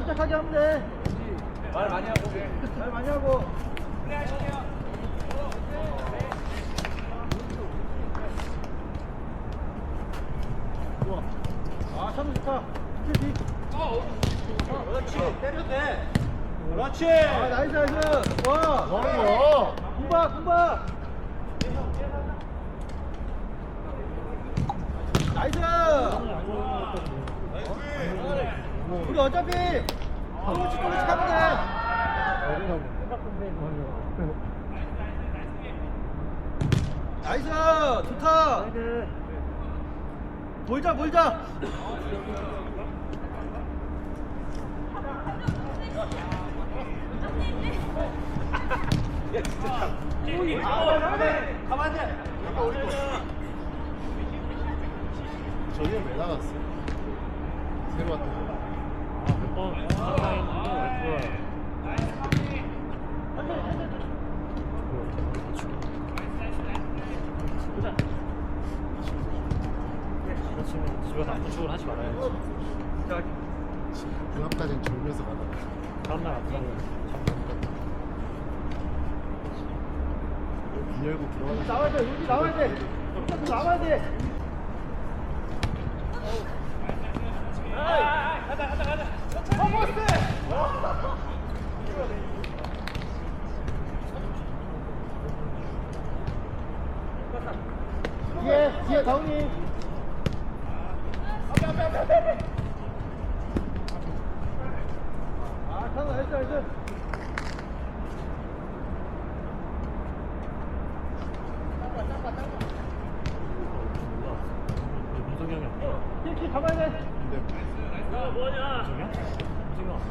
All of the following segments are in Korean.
시작하게 하면 돼. 말 많이 하고. 말 많이 하고. 좋아. 아, 참 좋다. 그렇지. 그렇지. 때려도 돼. 그렇지. 아, 나이스, 나이스. 좋아. 뭐야? kumba kumba 나이스 우리 어차피 조금씩 조금씩 하면 돼 나이스 좋다 몰자 몰자 가만히 저기는 왜 나갔어? 새로 왔다. 나와야 돼 여기 나와야 돼 여기 나와야 돼 뒤에 뒤에 다운이 아 타고 나이스 나이스 민석이 형이 없어. 킬킬 가봐야 돼 근데 뭐냐? 민석이 형? 민석이 형 없어.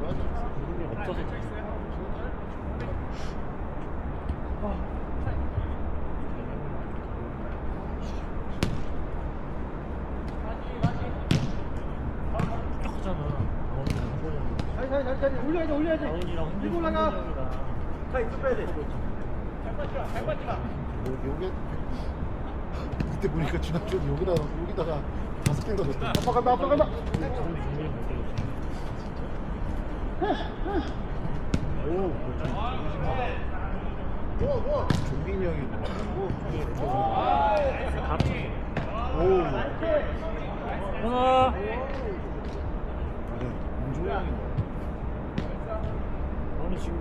뭐하지 않았어? 민석이 형 없어서 있지. 하잖아. 다시 다시 다시 다시 요게 그때 보니까 쪽이 여기다 여기다가 다섯 개가 줬다. 아빠 간다 아빠 간다. 오, 종빈이 형이 뭐 가르쳐. 오. 하나. 그래 문종이 형이 너는 지금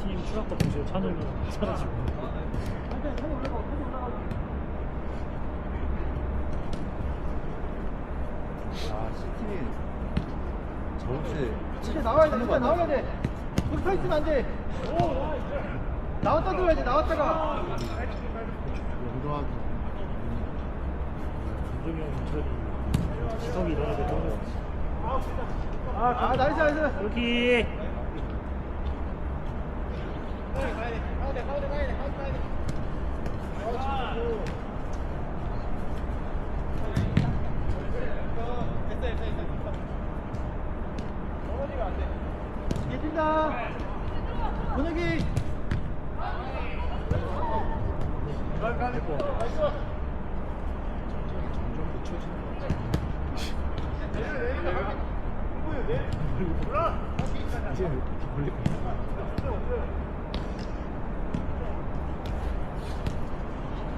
팀 추락과 동시에 찬을 사라지고 아 시티 저없이 진짜 나와야 돼 진짜 나와야 돼. 거기 서 있으면 안 돼. 나왔다 들어야지 나왔다가. 연도하기 김종이 형, 지성이. 애들 너무 아 나이스 나이스 여기 뒤 에 뛴다 분위기 점점 붙여지는 거 같아. 이제 걸릴 거야.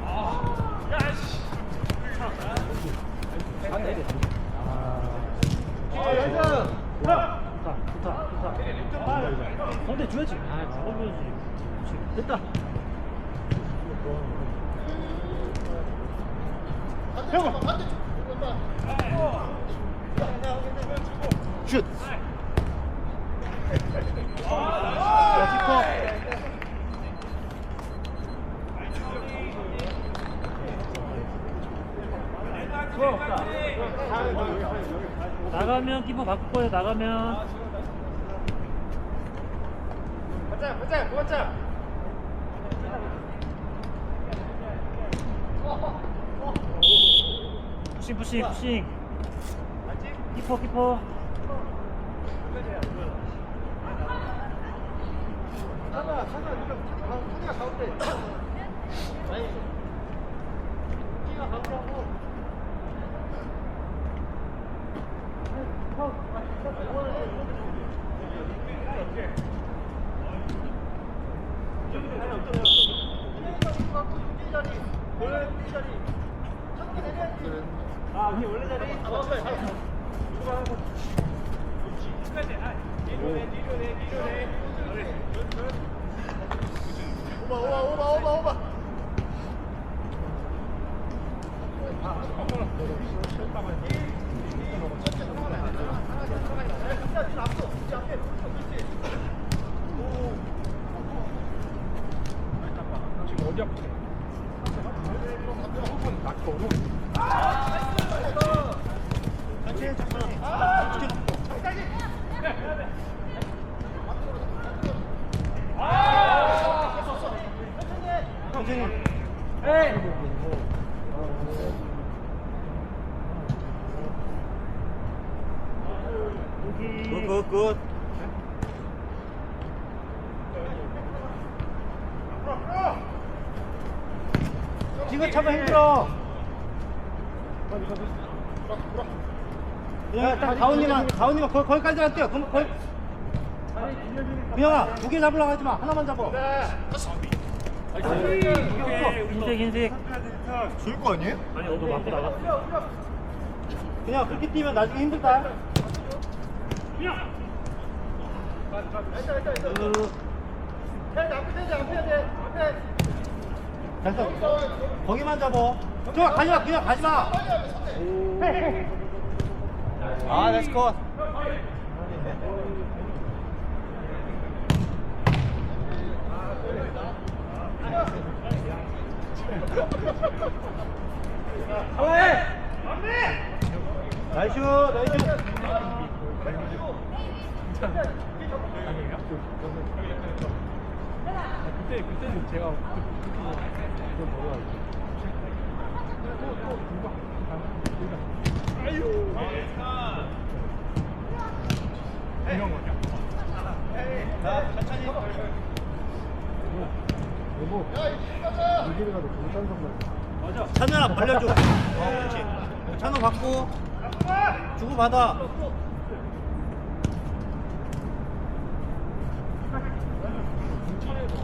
아 나이스 좋다 좋다 좋다 아, 근데 줘야지 아 잡아줘야지 그렇지. 됐다 슛. 키퍼 나가면 키퍼 바꿀 거예요 나가면. 가자 가자 가자 푸싱 푸싱 푸싱. 키퍼 키퍼. 찬아 찬아 이거 찬이가 가운데 아, 우리 원래 자리. 오바 오바 오바 오바 오바 지금 어디 아프세요? 굿 굿 굿. 지금 차면 힘들어. 그냥 딱 가온이만 가온이만 거, 거기까지 안 뛰어 그럼 거기 그냥아 두 개 잡으려고 하지 마. 하나만 잡아 흰색 흰색. 줄거 아니에요? 아니 너도 맞고 나갔어. 그냥 그렇게 뛰면 나중에 힘들다. 됐어. 거기만 잡아 저 가지마 그냥 가지마. 아 렛츠 컷 나이스 나이스 그때 그때는 제가 여보 여기를 가도 공단 선발 찬우야 벌려줘. 어 그렇지. 찬우 받고 주고 받아.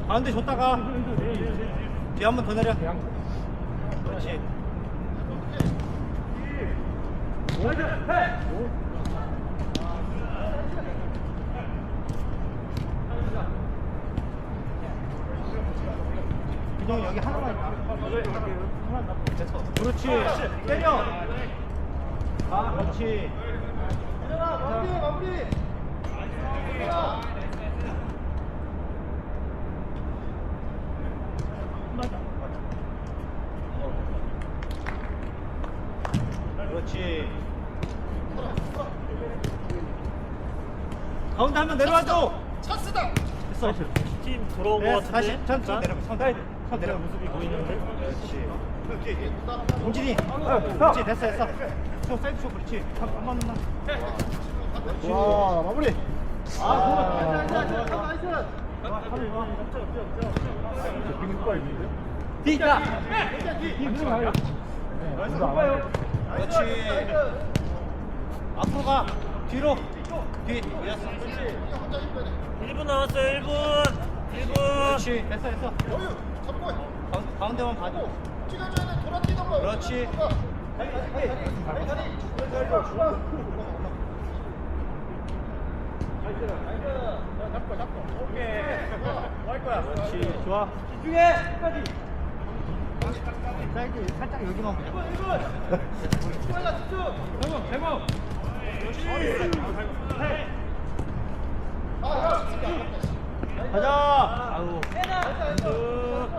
가운데 줬다가 뒤한번 더 내려. 그렇지. 이 정 여기 하나만. 그렇지. 때려. 아 그렇지. 마무리 마무리. 그렇지. 가운데 한 명 내려와줘. 찬스다. 됐어. 팀 네, 거 같은데. 다시 천천히 자, 내려가 손 내려 손 내려 모습이 보이는데. 그렇지. 공진이. 그렇지. 됐어 됐어. 줘 사이드 줘 그렇지. 한, 한 번만. 와 마무리. 아 나이스 나이스 나이스 빙수가 있는데? 뒤 있다. 그렇지. 앞으로 가. 뒤로. 뒤. 됐어 1분 남았어요 1분. 1분. 그렇지. 됐어 됐어 가운데, 가운데만 봐줘 그렇지 그렇지 좋아 집중해 끝까지 사이드 살짝 여기만 보자 대박 대박 가자 아우 아니야 아니야 아니야